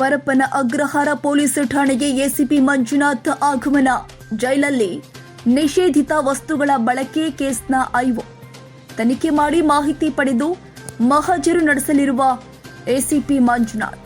Parappana Agrahara police ಠಾಣೆಗೆ ACP Manjunath ಆಗಮನ. ಜೈಲಲ್ಲಿ ನಿಷೇಧಿತ ವಸ್ತುಗಳ ಬಳಕೆ ಕೇಸ್ನ ಐಒ ತನಿಖೆ ಮಾಡಿ ಮಾಹಿತಿ ಪಡೆದು ಮಹಜರು ನಡೆಸಲಿರುವ ಎಸಿಪಿ ಮಂಜುನಾಥ್.